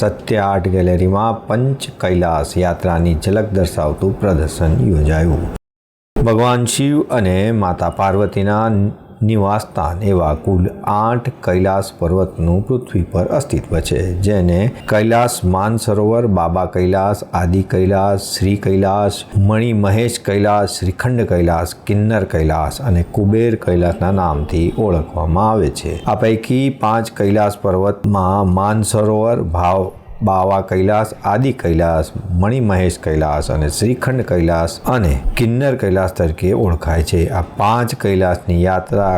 સત્ય art ગેલેરીમાં પંચ કૈલાસ યાત્રાની ઝલક દર્શાવતું પ્રદર્શન યોજાયું ભગવાન શિવ અને માતા પાર્વતીના નિવાસ સ્થાન એવા કુલ આઠ કૈલાસ પર્વતનું પૃથ્વી પર અસ્તિત્વ છે જેને કૈલાસ માનસરોવર બાબા કૈલાસ આદિ કૈલાસ શ્રી કૈલાસ મણિ મહેશ કૈલાસ શ્રીખંડ કૈલાસ કિન્નર કૈલાસ અને કુબેર કૈલાસના નામથી ઓળખવામાં આવે છે આ પૈકી પાંચ કૈલાસ પર્વતમાં માનસરોવર ભાવ બાવા કૈલાસ આદિ કૈલાસ મણિમહેશ કૈલાસ અને શ્રીખંડ કૈલાસ અને કિન્નર કૈલાસ તરીકે ઓળખાય છે આ પાંચ કૈલાસની યાત્રા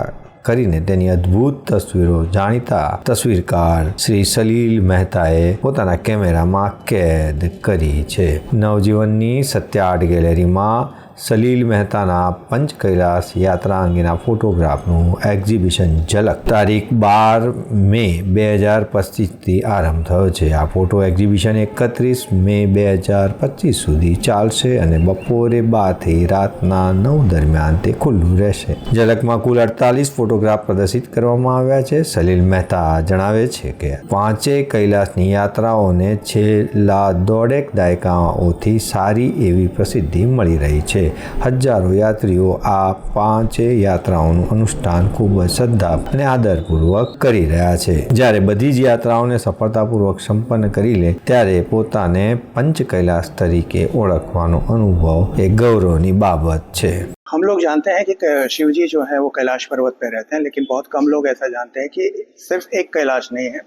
કરીને તેની અદ્ભુત તસવીરો જાણીતા તસવીરકાર શ્રી સલીલ મહેતાએ પોતાના કેમેરામાં કેદ કરી છે નવજીવનની સત્યાર્ટ ગેલેરીમાં સલીલ મહેતાના પંચ કૈલાસ યાત્રા અંગેના ફોટોગ્રાફનું એક્ઝિબિશન ઝલક તારીખ બાર મે બે હજાર પચીસથી આરંભ થયો છે આ ફોટો એક્ઝિબિશન એકત્રીસ મે બે હજાર પચીસ સુધી ચાલશે અને બપોરે બારથી રાતના નવ દરમિયાન તે ખુલ્લું રહેશે ઝલકમાં કુલ અડતાલીસ ફોટોગ્રાફ પ્રદર્શિત કરવામાં આવ્યા છે સલીલ મહેતા જણાવે છે કે પાંચે કૈલાસની યાત્રાઓને છેલ્લા દોઢેક દાયકાઓથી સારી એવી પ્રસિદ્ધિ મળી રહી છે हजारो यात्रियों આ પાંચ યાત્રાઓનું અનુષ્ઠાન ખૂબ જ श्रद्धा અને આદરપૂર્વક કરી રહ્યા છે જ્યારે બધી જ યાત્રાઓને સફળતાપૂર્વક સંપન્ન કરી લે ત્યારે પોતાને પંચકેલાશ તરીકે ઓળખવાનું અનુભવ એ ગૌરવની બાબત છે ہم لوگ જાણતા હે કે શિવજી જો હે વો કૈલાશ પર્વત પર રહેતે હે લેકિન બહોત કમ લોગ એસા જાનતે હે કે સિર્ફ એક કૈલાશ નહીં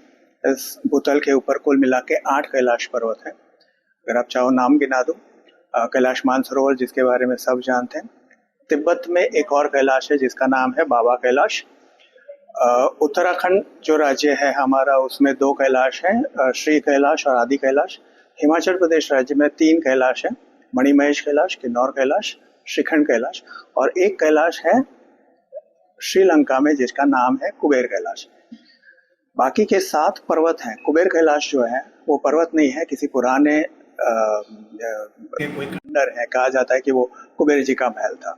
હે ભૂतल કે ઉપર કુલ મિલાકે 8 કૈલાશ પર્વત હે અગર આપ ચાહો નામ ગિના દો कैलाश मानसरोवर जिसके बारे में सब जानते हैं तिब्बत में एक और कैलाश है जिसका नाम है बाबा कैलाश उत्तराखंड जो राज्य है हमारा उसमें दो कैलाश हैं श्री कैलाश और आदि कैलाश हिमाचल प्रदेश राज्य में तीन कैलाश हैं मणिमहेश कैलाश किन्नौर कैलाश श्रीखंड कैलाश और एक कैलाश है श्रीलंका में जिसका नाम है कुबेर कैलाश बाकी के सात पर्वत हैं कुबेर कैलाश जो है वो पर्वत नहीं है किसी पुराने नर है कहा जाता है कि वो कुबेर जी का महल था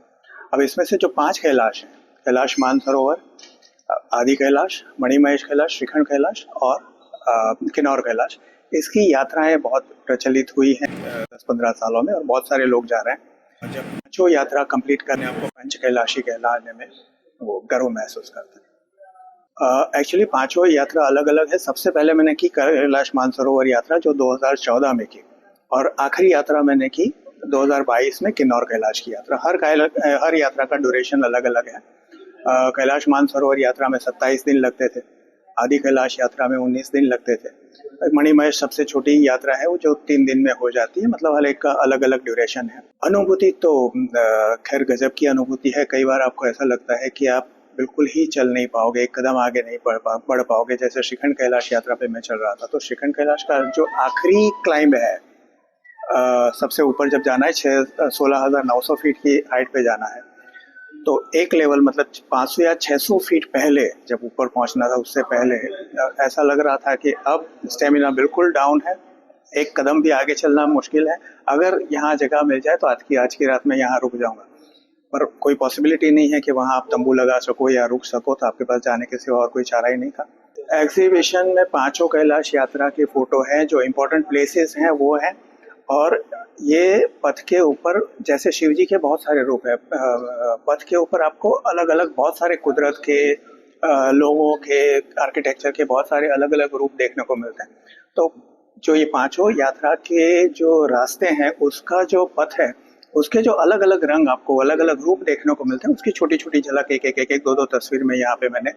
अब इसमें से जो पांच कैलाश हैं कैलाश मानसरोवर आदि कैलाश मणिमहेश कैलाश श्रीखंड कैलाश और किन्नौर कैलाश इसकी यात्राएं बहुत प्रचलित हुई हैं दस पंद्रह सालों में और बहुत सारे लोग जा रहे हैं जब जो यात्रा कंप्लीट करने आपको पंच कैलाशी कहलाने में वो गर्व महसूस करते हैं एक्चुअली पांचों यात्रा अलग अलग है सबसे पहले मैंने की कैलाश मानसरोवर यात्रा जो 2014 में की और आखिरी यात्रा मैंने की 2022 में किन्नौर कैलाश की यात्रा हर हर यात्रा का ड्यूरेशन अलग अलग है कैलाश मानसरोवर यात्रा में 27 दिन लगते थे आदि कैलाश यात्रा में 19 दिन लगते थे मणिमहेश सबसे छोटी यात्रा है वो जो तीन दिन में हो जाती है मतलब हर एक का अलग अलग ड्यूरेशन है अनुभूति तो खैर गजब की अनुभूति है कई बार आपको ऐसा लगता है कि आप बिल्कुल ही चल नहीं पाओगे एक कदम आगे नहीं बढ़ पा बढ़ पाओगे जैसे श्रीखंड कैलाश यात्रा पे मैं चल रहा था तो श्रीखंड कैलाश का जो आखिरी क्लाइंब है आ, सबसे ऊपर जब जाना है छः सोलह हज़ार नौ सौ फीट की हाइट पे जाना है तो एक लेवल मतलब पाँच सौ या छः सौ फीट पहले जब ऊपर पहुंचना था उससे पहले ऐसा लग रहा था कि अब स्टेमिना बिल्कुल डाउन है एक कदम भी आगे चलना मुश्किल है अगर यहाँ जगह मिल जाए तो आज की आज की रात में यहाँ रुक जाऊँगा पर कोई पॉसिबिलिटी नहीं है कि वहाँ आप तंबू लगा सको या रुक सको तो आपके पास जाने के सिवा और कोई चारा ही नहीं था एग्जीबिशन में पांचों कैलाश यात्रा की फ़ोटो हैं जो इम्पोर्टेंट प्लेसेस हैं वो हैं और ये पथ के ऊपर जैसे शिव जी के बहुत सारे रूप है पथ के ऊपर आपको अलग अलग बहुत सारे कुदरत के लोगों के आर्किटेक्चर के बहुत सारे अलग अलग रूप देखने को मिलते हैं तो जो ये पांचों यात्रा के जो रास्ते हैं उसका जो पथ है उसके जो अलग अलग रंग आपको अलग अलग रूप देखने को मिलते हैं उसकी छोटी छोटी झलक एक एक एक दो दो तस्वीर में यहाँ पे मैंने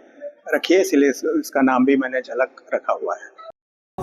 रखी है इसलिए इसका नाम भी मैंने झलक रखा हुआ है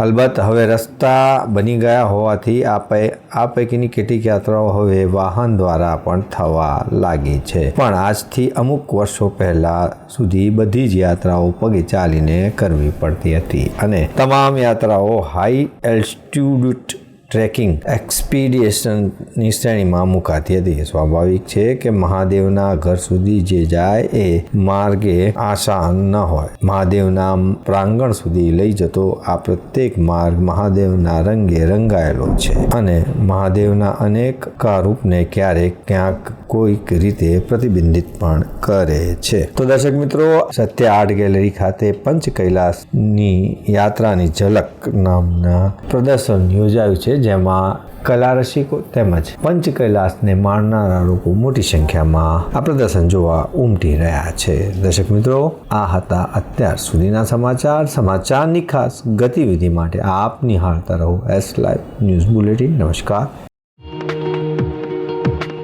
અલબત્ત હવે રસ્તા બની ગયા હોવાથી આ પૈકીની કેટલીક યાત્રાઓ હવે વાહન દ્વારા પણ થવા લાગી છે પણ આજથી અમુક વર્ષો પહેલા સુધી બધી જ યાત્રાઓ પગે ચાલીને કરવી પડતી હતી અને તમામ યાત્રાઓ હાઈ એલ્ટિટ્યુડ ટ્રેકિંગ એક્સપીડિએશનની શ્રેણીમાં મુકાતી હતી સ્વાભાવિક છે કે મહાદેવના ઘર સુધી જે જાય એ માર્ગે આસાન ન હોય મહાદેવના પ્રાંગણ સુધી લઈ જતો આ પ્રત્યેક માર્ગ મહાદેવના રંગે રંગાયેલો છે અને મહાદેવના અનેક કારૂપને ક્યારેક ક્યાંક કોઈક રીતે પ્રતિબિંબિત પણ કરે છે તો દર્શક મિત્રો સત્ય આર્ટ ગેલેરી ખાતે પંચ કૈલાસની યાત્રાની ઝલક નામના પ્રદર્શન યોજાયું છે જેમાં કલા રસિકો તેમજ પંચ કૈલાસને માણનારા લોકો મોટી સંખ્યામાં આ પ્રદર્શન જોવા ઉમટી રહ્યા છે દર્શક મિત્રો આ હતા અત્યાર સુધીના સમાચાર સમાચારની ખાસ ગતિવિધિ માટે આપની નિહાળતા રહો એસ લાઈવ ન્યૂઝ બુલેટિન નમસ્કાર